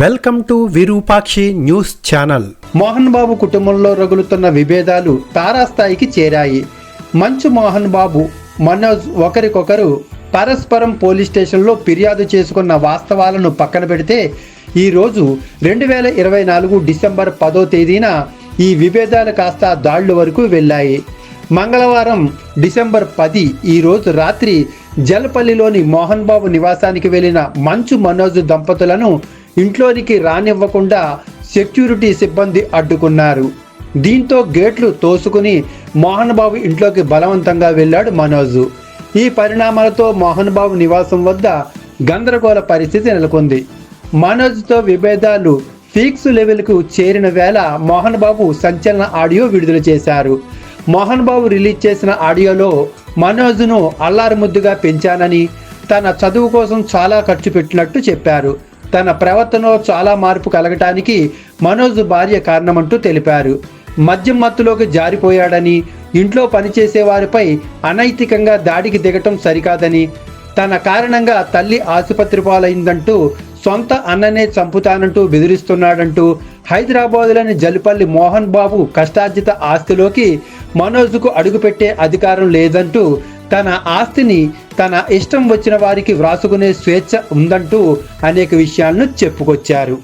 Welcome to Virupakshi news channel Mohan Babu కుటుంబంలో రగులుతున్న విభేదాలు తారాస్థాయికి చేరాయి. మంచు మోహన్ బాబు మనోజ్ ఒకరికొకరు పరస్పరం పోలీస్ స్టేషన్లో ఫిర్యాదు చేసుకున్న వాస్తవాలను పక్కన పెడితే ఈరోజు రెండు వేల ఇరవై నాలుగు డిసెంబర్ పదో తేదీన ఈ విభేదాలు కాస్త దాళ్ళు వరకు వెళ్ళాయి. మంగళవారం డిసెంబర్ పది ఈరోజు రాత్రి జలపల్లిలోని మోహన్ బాబు నివాసానికి వెళ్ళిన మంచు మనోజ్ దంపతులను ఇంట్లోనికి రానివ్వకుండా సెక్యూరిటీ సిబ్బంది అడ్డుకున్నారు. దీంతో గేట్లు తోసుకుని మోహన్ బాబు ఇంట్లోకి బలవంతంగా వెళ్ళాడు మనోజ్. ఈ పరిణామాలతో మోహన్ బాబు నివాసం వద్ద గందరగోళ పరిస్థితి నెలకొంది. మనోజ్తో విభేదాలు ఫీక్స్ లెవెల్కు చేరిన వేళ మోహన్ బాబు సంచలన ఆడియో విడుదల చేశారు. మోహన్ బాబు రిలీజ్ చేసిన ఆడియోలో మనోజ్ను అల్లారు ముద్దుగా పెంచానని తన చదువు కోసం చాలా ఖర్చు పెట్టినట్టు చెప్పారు. తన ప్రవర్తనలో చాలా మార్పు కలగటానికి మనోజ్ భార్య కారణమంటూ తెలిపారు. మద్యం మత్తులోకి జారిపోయాడని ఇంట్లో పనిచేసే వారిపై అనైతికంగా దాడికి దిగటం సరికాదని తన కారణంగా తల్లి ఆసుపత్రి పాలైందంటూ సొంత అన్ననే చంపుతానంటూ బెదిరిస్తున్నాడంటూ హైదరాబాదులోని జలిపల్లి మోహన్ బాబు కష్టార్జిత ఆస్తిలోకి మనోజ్కు అడుగుపెట్టే అధికారం లేదంటూ తన ఆస్తిని తన ఇష్టం వచ్చిన వారికి వ్రాసుకునే స్వేచ్ఛ ఉందంటూ అనేక విషయాలను చెప్పుకొచ్చారు.